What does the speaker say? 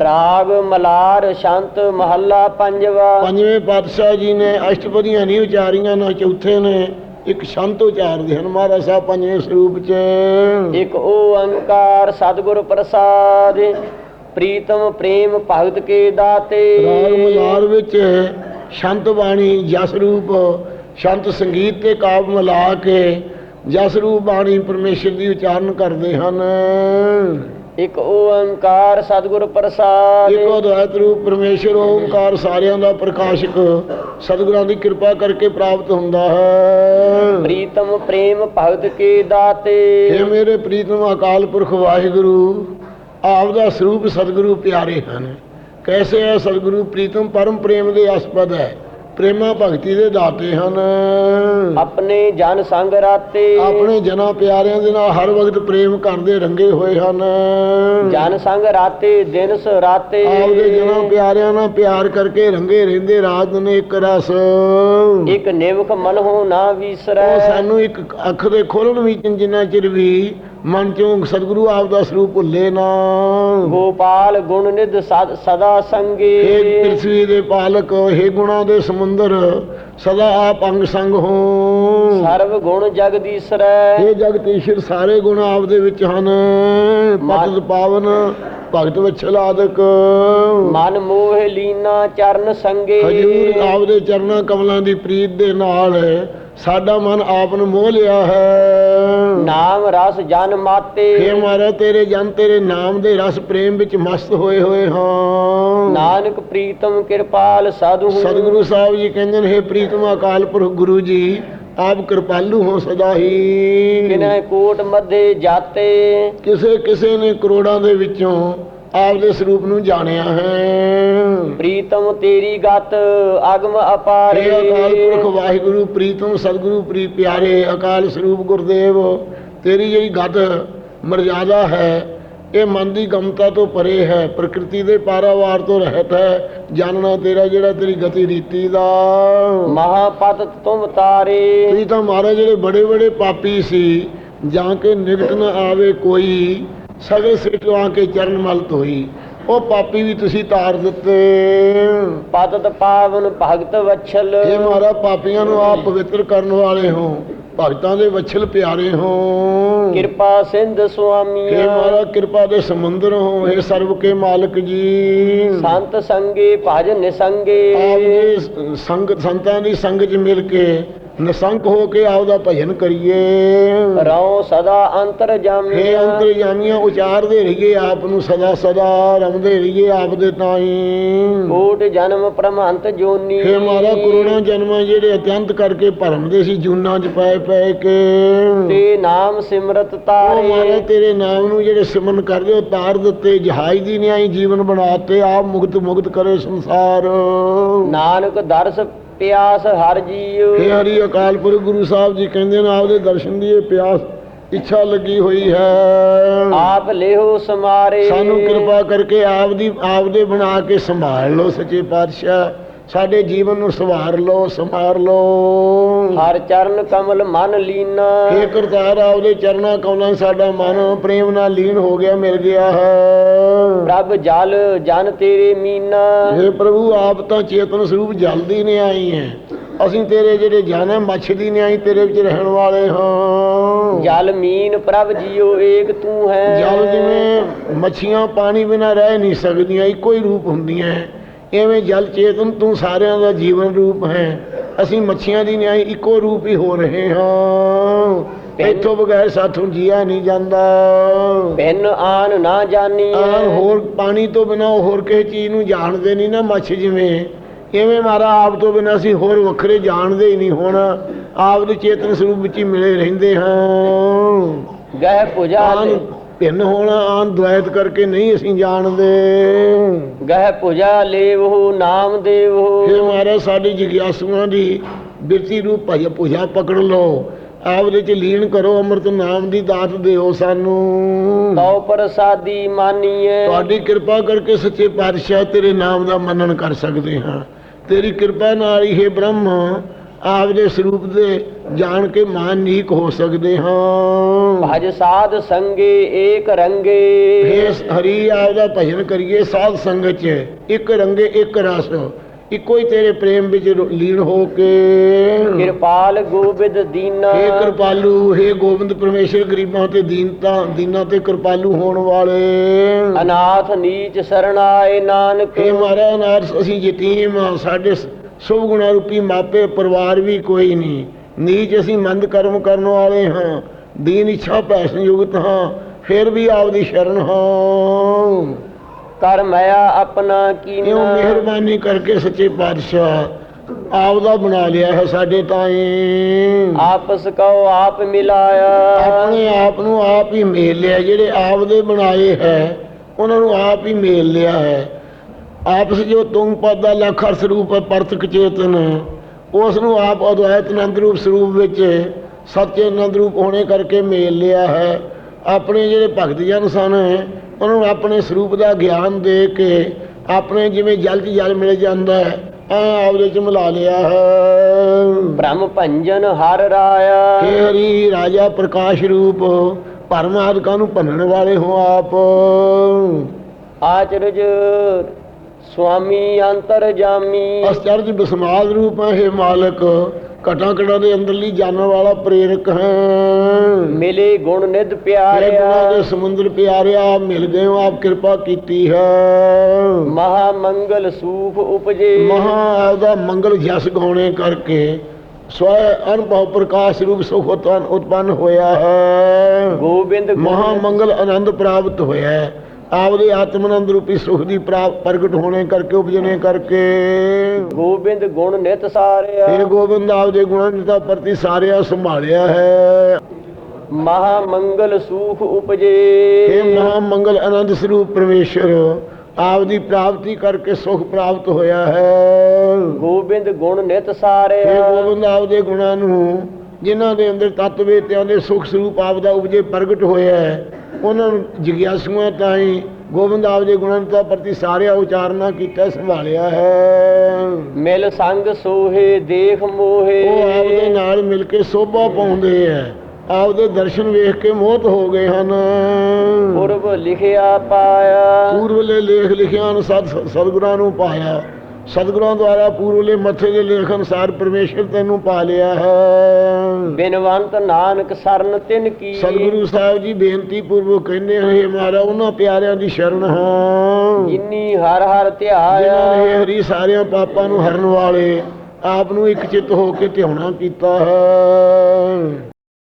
ਰਾਗ ਮਲਾਰ ਸ਼ੰਤ ਮਹੱਲਾ ਪੰਜਵਾ। ਪੰਜਵੇਂ ਪਾਤਸ਼ਾਹ ਜੀ ਨੇ ਅਸ਼ਟਪਦੀਆਂ ਨਹੀਂ ਉਚਾਰੀਆਂ ਨਾ ਚੌਥੇ ਨੇ ਇੱਕ ਸ਼ੰਤ ਉਚਾਰਦੇ ਹਨ। ਮਹਾਰਾਜ ਸਾਹਿਬ ਪੰਜਵੇਂ ਸਰੂਪ ਚ। ਇਕ ਓੰਕਾਰ ਸਤਿਗੁਰ ਪ੍ਰਸਾਦ ਪ੍ਰੀਤਮ ਪ੍ਰੇਮ ਭਗਤ ਕੇ ਦਾਤੇ। ਰਾਗ ਮਲਾਰ ਵਿੱਚ ਸ਼ੰਤ ਬਾਣੀ ਜਸ ਰੂਪ ਸ਼ੰਤ ਸੰਗੀਤ ਤੇ ਕਾਵ ਮਿਲਾ ਕੇ ਜਸ ਰੂਪ ਬਾਣੀ ਪਰਮੇਸ਼ਰ ਦੀ ਉਚਾਰਨ ਕਰਦੇ ਹਨ। ਇਕ ਓੰਕਾਰ ਸਤਿਗੁਰ ਪ੍ਰਸਾਦ। ਇੱਕੋ ਅਦਵੈਤ ਰੂਪ ਪਰਮੇਸ਼ਰ ਓੰਕਾਰ ਸਾਰਿਆਂ ਦਾ ਪ੍ਰਕਾਸ਼ਕ ਸਤਿਗੁਰਾਂ ਦੀ ਕਿਰਪਾ ਕਰਕੇ ਪ੍ਰਾਪਤ ਹੁੰਦਾ ਹੈ। ਪ੍ਰੀਤਮ ਪ੍ਰੇਮ ਭਗਤ ਕੇ ਦਾਤੇ। ਇਹ ਮੇਰੇ ਪ੍ਰੀਤਮ ਅਕਾਲ ਪੁਰਖ ਵਾਹਿਗੁਰੂ ਆਪ ਦਾ ਸਰੂਪ ਸਤਿਗੁਰੂ ਪਿਆਰੇ ਹਨ। ਕੈਸੇ ਹੈ ਸਤਿਗੁਰੂ ਪ੍ਰੀਤਮ ਪਰਮ ਪ੍ਰੇਮ ਦੇ ਅਸਪਦ ਹੈ? ਪ੍ਰੇਮਾ ਭਗਤੀ ਦੇ ਦਾਤੇ ਹਨ। ਆਪਣੇ ਜਨ ਸੰਗ ਰਾਤੇ। ਆਪਣੇ ਜਨਾ ਪਿਆਰਿਆਂ ਦੇ ਨਾਲ ਹਰ ਵਕਤ ਪ੍ਰੇਮ ਕਰਦੇ ਰੰਗੇ ਹੋਏ ਹਨ। ਜਨ ਸੰਗ ਰਾਤੇ ਦਿਨ ਸ ਰਾਤੇ। ਆਪਦੇ ਜਨਾ ਪਿਆਰਿਆਂ ਨਾਲ ਪਿਆਰ ਕਰਕੇ ਰੰਗੇ ਰਹਿੰਦੇ ਰਾਤ ਦਿਨ ਇੱਕ ਰਸ। ਇਕ ਨਿਵਖ ਮਨ ਹੋ ਨਾ ਵਿਸਰੈ। ਉਹ ਸਾਨੂੰ ਇੱਕ ਅੱਖ ਦੇ ਖੋਲਣ ਵਿੱਚ ਜਿੰਨਾ ਚਿਰ ਵੀ ਮਨ ਚੋਂ ਸਤਿਗੁਰੂ ਆਪ ਦਾ ਸਰੂਪ ਭੁੱਲੇ ਨਾ। ਗੋਪਾਲ ਗੁਣ ਨਿਧ ਸਦ- ਸਦਾ ਹੇ ਸੰਗੇ ਪ੍ਰਿਥਵੀ ਦੇ ਪਾਲਕ ਹੇ ਗੁਣਾ ਦੇ ਸਮੁੰਦਰ ਸਦਾ ਆਪ ਅੰਗ ਸੰਗ ਹੋ। ਸਰਵ ਗੁਣ ਜਗਦੀਸ਼ਰੈ ਹੇ ਜਗਤੀਸ਼ਰ ਸਾਰੇ ਗੁਣ ਆਪ ਦੇ ਵਿੱਚ ਹਨ। ਪਤਿਤ ਪਾਵਨ ਭਗਤ ਵਛਲ ਆਦਿਕ ਮਨ ਮੋਹ ਲੀਨਾ ਚਰਨ ਸੰਗੇ। ਹਜੂਰ ਆਪ ਦੇ ਚਰਨਾਂ ਕਮਲਾਂ ਦੀ ਪ੍ਰੀਤ ਦੇ ਨਾਲ ਸਾਡਾ ਮਨ ਆਪ ਨੂੰ ਮੋਹ ਲਿਆ ਹੈ। ਨਾਮ ਰਸ ਜਨ ਮਾਤੇ। ਹੇ ਮਾਰਾ ਤੇਰੇ ਜਨ ਤੇਰੇ ਨਾਮ ਦੇ ਰਸ ਪ੍ਰੇਮ ਵਿੱਚ ਮਸਤ ਹੋਏ ਹੋਏ ਹਾਂ। ਨਾਨਕ ਪ੍ਰੀਤਮ ਕਿਰਪਾਲ ਸਾਧੂ। ਸਤਿਗੁਰੂ ਸਾਹਿਬ ਜੀ ਕਹਿੰਦੇ ਨੇ ਹੇ ਪ੍ਰੀਤਮ ਅਕਾਲ ਪੁਰਖ ਗੁਰੂ ਜੀ ਆਪ ਕਿਰਪਾਲੂ ਹੋ ਸਦਾ ਹੀ। ਕਿਨੈ ਕੋਟ ਮਧੇ ਜਾਤੇ। ਕਿਸੇ ਕਿਸੇ ਨੇ ਕਰੋੜਾਂ ਦੇ ਵਿੱਚੋਂ ਆਪ ਦੇ ਸਰੂਪ ਨੂੰ ਜਾਣਿਆ ਹੈ। ਪ੍ਰੀਤਮ ਤੇਰੀ ਗਤ ਅਗਮ ਹੇ ਅਪਾਰੇ ਅਕਾਲ ਪੁਰਖ ਵਾਹਿਗੁਰੂ ਪ੍ਰੀਤਮ ਸਤਿਗੁਰੂ ਪ੍ਰੀ ਪਿਆਰੇ ਅਕਾਲ ਸਰੂਪ ਗੁਰਦੇਵ ਤੇਰੀ ਜਿਹੜੀ ਗਦ ਮਰਜ਼ਾਦਾ ਹੈ ਇਹ ਮਨ ਦੀ ਗਮਤਾ ਤੋਂ ਪਰੇ ਹੈ ਪ੍ਰਕਿਰਤੀ ਦੇ ਪਾਰਾਵਾਰ ਤੋਂ ਰਹਿਤ ਹੈ ਜਾਣਨਾ ਤੇਰਾ ਜਿਹੜਾ ਤੇਰੀ ਗਤੀ ਰੀਤੀ ਦਾ। ਮਹਾਪਤ ਤੁਮ ਤਾਰੇ। ਤੁਸੀਂ ਤਾਂ ਮਹਾਰਾਜ ਜਿਹੜੇ ਬੜੇ ਬੜੇ ਪਾਪੀ ਸੀ ਜਾਂ ਕੇ ਨਿਕਟ ਨ ਆਵੇ ਕੋਈ ਸਗਲ ਸਿੱਟ ਆ ਕੇ ਚਰਨ ਮਲ ਧੋਈ ਉਹ ਪਾਪੀ ਵੀ ਤੁਸੀਂ ਤਾਰ ਦਿੱਤੇ। ਪਤਤ ਪਾਵਨ ਭਗਤ ਵਛਲ। ਇਹ ਮਹਾਰਾ ਪਾਪੀਆਂ ਨੂੰ ਆਪ ਪਵਿੱਤਰ ਕਰਨ ਵਾਲੇ ਹੋ। ਭਗਤਾਂ ਦੇ ਵਛਲ ਪਿਆਰੇ ਹੋ। ਕਿਰਪਾ ਸਿੰਧ ਇਹ ਸੁਆਮੀ ਮਹਾਰਾ ਕਿਰਪਾ ਦੇ ਸਮੁੰਦਰ ਹੋ। ਇਹ ਸਰਬ ਕੇ ਮਾਲਕ ਜੀ। ਸੰਤ ਸੰਗੇ ਭਜ ਨਿਸੰਗੇ। ਆਪ ਦੇ ਸੰਗ ਸੰਤਾਂ ਦੀ ਸੰਗ 'ਚ ਮਿਲ ਕੇ ਨਿਸੰਕ ਹੋ ਕੇ ਆਪ ਦਾ ਭਜਨ ਕਰੀਏ। ਰਉ ਸਦਾ ਅੰਤਰ ਹੇ ਜਾਮੀ ਅੰਤਰਜਾਮੀਆਂ ਉਚਾਰਦੇ ਰਹੀਏ ਆਪ ਨੂੰ ਸਦਾ ਸਦਾ ਰਮਦੇ ਰਹੀਏ ਆਪ ਦੇ ਤਾਈਂ। ਕੋਟ ਜਨਮ ਪ੍ਰਮਹੰਤ ਜੋਨੀ। ਹੇ ਮਾਰਾ ਕਰੋੜਾਂ ਜਨਮਾਂ ਜਿਹੜੇ ਅਤਿਅੰਤ ਕਰਕੇ ਭਰਮਦੇ ਸੀ ਜੂਨਾਂ 'ਚ ਪਏ ਪਏ ਕੇ। ਤੇ ਨਾਮ ਸਿਮਰਤ ਉਹ ਮਾਰਾ ਤਾਰੇ ਤੇਰੇ ਨਾਮ ਨੂੰ ਜਿਹੜੇ ਸਿਮਰਨ ਕਰਦੇ ਉਹ ਤਾਰ ਦਿੱਤੇ ਜਹਾਜ਼ ਦੀ ਨਿਆਈ ਜੀਵਨ ਬਣਾਤੇ ਆਪ ਮੁਕਤ ਮੁਕਤ ਕਰੇ ਸੰਸਾਰ। ਨਾਨਕ ਦਰਸ ਪਿਆਸ ਹਰ ਜੀਉ। ਹੇ ਹਰੀ ਅਕਾਲ ਪੁਰਖ ਗੁਰੂ ਸਾਹਿਬ ਜੀ ਕਹਿੰਦੇ ਨੇ ਆਪਦੇ ਦਰਸ਼ਨ ਦੀ ਇਹ ਪਿਆਸ ਇੱਛਾ ਲੱਗੀ ਹੋਈ ਹੈ। ਆਪ ਲਿਹੋ ਸਮਾਰੇ। ਸਾਨੂੰ ਕਿਰਪਾ ਕਰਕੇ ਆਪ ਦੀ ਆਪ ਦੇ ਬਣਾ ਕੇ ਸੰਭਾਲ ਲਓ ਸੱਚੇ ਪਾਤਸ਼ਾਹ। ਸਾਡੇ ਜੀਵਨ ਨੂੰ ਸਵਾਰ ਲਓ ਸੰਭਾਰ ਲਓ। ਹਰ ਚਰਨ ਕਮਲ ਮਨ ਲੀਨਾ। ਹੇ ਕਰਤਾਰ ਆਪਦੇ ਚਰਨਾਂ ਕੌਲਾਂ ਸਾਡਾ ਮਨ ਪ੍ਰੇਮ ਨਾਲ ਲੀਨ ਹੋ ਗਿਆ ਮਿਲ ਗਿਆ ਹੈ। ਪ੍ਰਭ ਜਲ ਜਨ ਤੇਰੇ ਮੀਨਾ। ਹੇ ਪ੍ਰਭੂ ਆਪ ਤਾਂ ਚੇਤਨ ਸਰੂਪ ਜਲਦੀ ਨੇ ਆਈ ਹੈ। ਅਸੀਂ ਤੇਰੇ ਜਿਹੜੇ ਜਾਣੇ ਮੱਛਦੀ ਨੇ ਆਈ ਤੇਰੇ ਵਿੱਚ ਰਹਿਣ ਵਾਲੇ ਹਾਂ। ਜਲ ਮੀਨ ਪ੍ਰਭ ਜੀਓ ਏਕ ਤੂੰ ਹੈ। ਜਲ ਜਿਵੇਂ ਮੱਛੀਆਂ ਪਾਣੀ ਬਿਨਾ ਰਹਿ ਨਹੀਂ ਸਕਦੀਆਂ ਇੱਕੋ ਹੀ ਰੂਪ ਹੁੰਦੀਆਂ ਐਵੇਂ ਜਲ ਚੇਤਨ ਤੂੰ ਸਾਰਿਆਂ ਦਾ ਜੀਵਨ ਰੂਪ ਹੈ। ਅਸੀਂ ਮੱਛੀਆਂ ਦੀ ਨਿਆਈ ਇੱਕੋ ਰੂਪ ਹੀ ਹੋ ਰਹੇ ਹਾਂ। ਇੱਥੋਂ ਬਗੈਰ ਸਾਥੋਂ ਜੀਆ ਨਹੀਂ ਜਾਂਦਾ। ਬਿਨ ਆਨ ਨਾ ਜਾਣੀ ਹੋਰ ਪਾਣੀ ਤੋਂ ਬਿਨਾ ਹੋਰ ਕਿਸੇ ਚੀਜ਼ ਨੂੰ ਜਾਣਦੇ ਨਹੀਂ ਨਾ ਮੱਛ ਜਿਵੇਂ। ਇਵੇਂ ਮਾਰਾ ਆਪ ਤੋਂ ਬਿਨਾ ਅਸੀਂ ਹੋਰ ਵੱਖਰੇ ਜਾਣਦੇ ਹੀ ਨਹੀਂ ਹੁਣ। ਆਪ ਦੇ ਚੇਤਨ ਸਰੂਪ ਵਿੱਚ ਹੀ ਮਿਲੇ ਰਹਿੰਦੇ ਹਾਂ। ਗਹਿ ਪੁਜਾ ਭਿੰਨ ਹੋਣਾ ਆਨ ਦੁਆਇਤ ਕਰਕੇ ਨਹੀਂ ਅਸੀਂ ਜਾਣਦੇ। ਗਹਿ ਪੁਜਾ ਲੇਵੋ ਨਾਮ ਦੇਵੋ। ਫਿਰ ਮਹਾਰਾਜ ਸਾਡੀ ਜਿਗਿਆਸੂਆਂ ਦੀ ਬਿਰਤੀ ਰੂਪ ਭਜ ਪੁਜਾ ਪਕੜ ਲਓ। ਆਪ ਦੇ ਚ ਲੀਨ ਕਰੋ ਅੰਮ੍ਰਿਤ ਨਾਮ ਦੀ ਦਾਤ ਦਿਓ ਸਾਨੂੰ। ਤਉ ਪ੍ਰਸਾਦੀ ਮਾਨੀਏ ਤੁਹਾਡੀ ਕਿਰਪਾ ਕਰਕੇ ਸੱਚੇ ਪਾਤਸ਼ਾਹ ਤੇਰੇ ਨਾਮ ਦਾ ਮੰਨਣ ਕਰ ਸਕਦੇ ਹਾਂ। ਤੇਰੀ ਕਿਰਪਾ ਨਾਲ ਹੀ ਹੈ ਬ੍ਰਹਮ ਆਪ ਦੇ ਸਰੂਪ ਦੇ ਜਾਣ ਕੇ ਮਾਨ ਨੀਕ ਹੋ ਸਕਦੇ ਹਾਂ। ਭਜ ਸਾਧ ਸੰਗੇ ਏਕ ਰੰਗੇ। ਫੇਰ ਹਰੀ ਆਪ ਦਾ ਭਜਨ ਕਰੀਏ ਸਾਧ ਸੰਗਤ ਚ। ਇੱਕ ਰੰਗੇ ਇੱਕ ਰਸ। ਇੱਕੋ ਹੀ ਤੇਰੇ ਪ੍ਰੇਮ ਵਿੱਚ ਲੀਨ ਹੋ ਕੇ। ਕਿਰਪਾਲ ਗੋਬਿੰਦ ਦੀਨਾ। ਹੇ ਕਿਰਪਾਲੂ ਹੇ ਗੋਬਿੰਦ ਪਰਮੇਸ਼ਰ ਗਰੀਬਾਂ ਤੇ ਦੀਨਤਾ ਦੀਨਾਂ ਤੇ ਕਿਰਪਾਲੂ ਹੋਣ ਵਾਲੇ। ਅਨਾਥ ਨੀਚ ਸਰਣਾਏ ਨਾਨਕ। ਹੇ ਮਹਾਰਾਜ ਨਾਥ ਅਸੀਂ ਯਤੀਮ ਸਾਡੇ ਸ਼ੁਭ ਗੁਣਾ ਰੂਪੀ ਮਾਪੇ ਪਰਿਵਾਰ ਵੀ ਕੋਈ ਨਹੀਂ। ਨੀਚ ਅਸੀਂ ਮੰਦ ਕਰਮ ਕਰਨ ਵਾਲੇ ਹਾਂ। ਦੀਨ ਇੱਛਾ ਪੈਸਨ ਯੁਗਤ ਹਾਂ ਫਿਰ ਵੀ ਆਪਦੀ ਸ਼ਰਨ ਹਾਂ। ਕਰ ਮਿਆ ਆਪਣਾ ਕੀਨਾ ਮਿਹਰਬਾਨੀ ਕਰਕੇ ਸੱਚੇ ਪਾਤਸ਼ਾਹ ਆਪ ਦਾ ਬਣਾ ਲਿਆ ਹੈ ਸਾਡੇ ਤਾਈਂ ਆਪਸ ਕਉ ਆਪ ਮਿਲਾਇਆ। ਆਪਣੇ ਆਪ ਨੂੰ ਆਪ ਹੀ ਮੇਲ ਲਿਆ ਜਿਹੜੇ ਆਪ ਦੇ ਬਣਾਏ ਹੈ ਉਹਨਾਂ ਨੂੰ ਆਪ ਹੀ ਮੇਲ ਲਿਆ ਹੈ। ਆਪਸ ਜੋ ਤੁਮ ਪਦਾ ਲਖਰ ਸਰੂਪ ਪਰਤਕ ਚੇਤਨ। ਉਸ ਨੂੰ ਆਪ ਅਦਵੈਤ ਆਨੰਦ ਰੂਪ ਸਰੂਪ ਵਿੱਚ ਸੱਚੇ ਆਨੰਦ ਰੂਪ ਹੋਣੇ ਕਰਕੇ ਮੇਲ ਲਿਆ ਹੈ। ਆਪਣੇ ਜਿਹੜੇ ਭਗਤ ਜਨ ਸਨ ਉਹਨਾਂ ਨੂੰ ਆਪਣੇ ਸਰੂਪ ਦਾ ਗਿਆਨ ਦੇ ਕੇ ਆਪਣੇ ਜਿਵੇਂ ਜਲ 'ਚ ਜਲ ਮਿਲ ਜਾਂਦਾ ਹੈ ਐ ਆਪਦੇ 'ਚ ਮਿਲਾ ਲਿਆ ਹੈ। ਬ੍ਰਹਮ ਭੰਜਨ ਹਰ ਰਾਇਆ। ਹਰੀ ਰਾਜਾ ਪ੍ਰਕਾਸ਼ ਰੂਪ ਪਰਮਾਤਮਾ ਨੂੰ ਭੰਨਣ ਵਾਲੇ ਹੋ ਆਪ। ਆਚਰਜ ਸੁਆਮੀ ਅੰਤਰ ਜਾਮੀ। ਅਸਚਰਜ ਬਿਸਮਾਲ ਰੂਪ ਹੈ ਹੇ ਮਾਲਕ। ਘਟਾਂ ਘਟਾਂ ਦੇ ਅੰਦਰਲੀ ਜਾਣਨ ਵਾਲਾ ਪ੍ਰੇਰਕ ਹੈ। ਮਿਲੇ ਗੁਣ ਨਿਧ ਪਿਆਰਿਆ। ਦੇ ਸਮੁੰਦਰ ਪਿਆਰਿਆ ਮਿਲ ਗਏ ਹੋ ਆਪ ਕਿਰਪਾ ਕੀਤੀ ਹੈ। ਮਹਾ ਮੰਗਲ ਸੂਖ ਉਪਜੇ। ਮਹਾ ਆਪਦਾ ਮੰਗਲ ਜਸ ਗਾਉਣੇ ਕਰਕੇ ਸਵੈ ਅਨੁਭਵ ਪ੍ਰਕਾਸ਼ ਰੂਪ ਸੁਖ ਉਤਪੰਨ ਹੋਇਆ ਹੈ। ਗੋਬਿੰਦ ਮਹਾ ਮੰਗਲ ਆਨੰਦ ਪ੍ਰਾਪਤ ਹੋਇਆ ਹੈ। ਆਪਦੇ ਆਤਮ ਆਨੰਦ ਰੂਪੀ ਸੁਖ ਦੀ ਪ੍ਰਗਟ ਹੋਣੇ ਕਰਕੇ ਉਪਜਣੇ ਕਰਕੇ। ਗੋਬਿੰਦ ਗੁਣ ਨਿਤ ਸਾਰਿਆ। ਇਹ ਗੋਬਿੰਦ ਆਪਦੇ ਗੁਣਾਂ ਦਾ ਪ੍ਰਤੀ ਸਾਰਿਆ ਸੰਭਾਲਿਆ ਹੈ। ਮਹਾ ਮੰਗਲ ਸੂਖ ਉਪਜੇ। ਇਹ ਮਹਾ ਮੰਗਲ ਆਨੰਦ ਸਰੂਪ ਪਰਮੇਸ਼ਰ ਆਪਦੀ ਪ੍ਰਾਪਤੀ ਕਰਕੇ ਸੁਖ ਪ੍ਰਾਪਤ ਹੋਇਆ ਹੈ। ਗੋਬਿੰਦ ਗੁਣ ਨਿਤ ਇਹ ਸਾਰਿਆ ਗੋਬਿੰਦ ਆਪਦੇ ਗੁਣਾਂ ਨੂੰ ਜਿਨ੍ਹਾਂ ਦੇ ਅੰਦਰ ਤੱਤ ਵੇਤਿਆਂ ਦੇ ਸੁਖ ਸਰੂਪ ਆਪਦਾ ਉਪਜੇ ਪ੍ਰਗਟ ਹੋਇਆ ਹੈ। ਉਹਨਾਂ ਨੂੰ ਜਿਗਿਆਸੂਆਂ ਤਾਈਂ ਗੋਬਿੰਦ ਆਪਦੇ ਗੁਣਾਂ ਦਾ ਪ੍ਰਤੀ ਸਾਰਿਆ ਉਚਾਰਨਾ ਕੀਤਾ ਸੰਭਾਲਿਆ ਹੈ। ਮਿਲ ਸੰਗ ਸੋਹੇ ਦੇਖ ਮੋਹੇ। ਉਹ ਆਪਦੇ ਨਾਲ ਮਿਲ ਕੇ ਸੋਭਾ ਪਾਉਂਦੇ ਐ ਆਪਦੇ ਦਰਸ਼ਨ ਵੇਖ ਕੇ ਮੋਹਤ ਹੋ ਗਏ ਹਨ। ਪੁਰਬ ਲਿਖਿਆ ਪਾਇਆ। ਪੂਰਵਲੇ ਲੇਖ ਲਿਖਿਆ ਨੂੰ ਸਤ ਸਤਿਗੁਰਾਂ ਨੂੰ ਪਾਇਆ। ਸਤਿਗੁਰਾਂ ਦੁਆਰਾ ਪੂਰਵਲੇ ਮੱਥੇ ਦੇ ਲੇਖ ਅਨੁਸਾਰ ਪਰਮੇਸ਼ਰ ਤੈਨੂੰ ਪਾ ਲਿਆ ਹੈ। ਬਿਨਵੰਤ ਨਾਨਕ ਸਰਨ ਤਿਨ ਕੀ। ਸਤਿਗੁਰੂ ਸਾਹਿਬ ਜੀ ਬੇਨਤੀ ਪੂਰਵਕ ਕਹਿੰਦੇ ਹੈ ਮਹਾਰਾ ਉਹਨਾਂ ਪਿਆਰਿਆਂ ਦੀ ਸ਼ਰਨ ਹਾਂ। ਜਿਨੀ ਹਰ ਹਰ ਜਿਨ੍ਹਾਂ ਧਿਆਇਆ ਨੇ ਹਰੀ ਸਾਰਿਆਂ ਪਾਪਾਂ ਨੂੰ ਹਰਨ ਵਾਲੇ ਆਪ ਨੂੰ ਇੱਕ ਚਿੱਤ ਹੋ ਕੇ ਧਿਆਉਣਾ ਕੀਤਾ ਹੈ।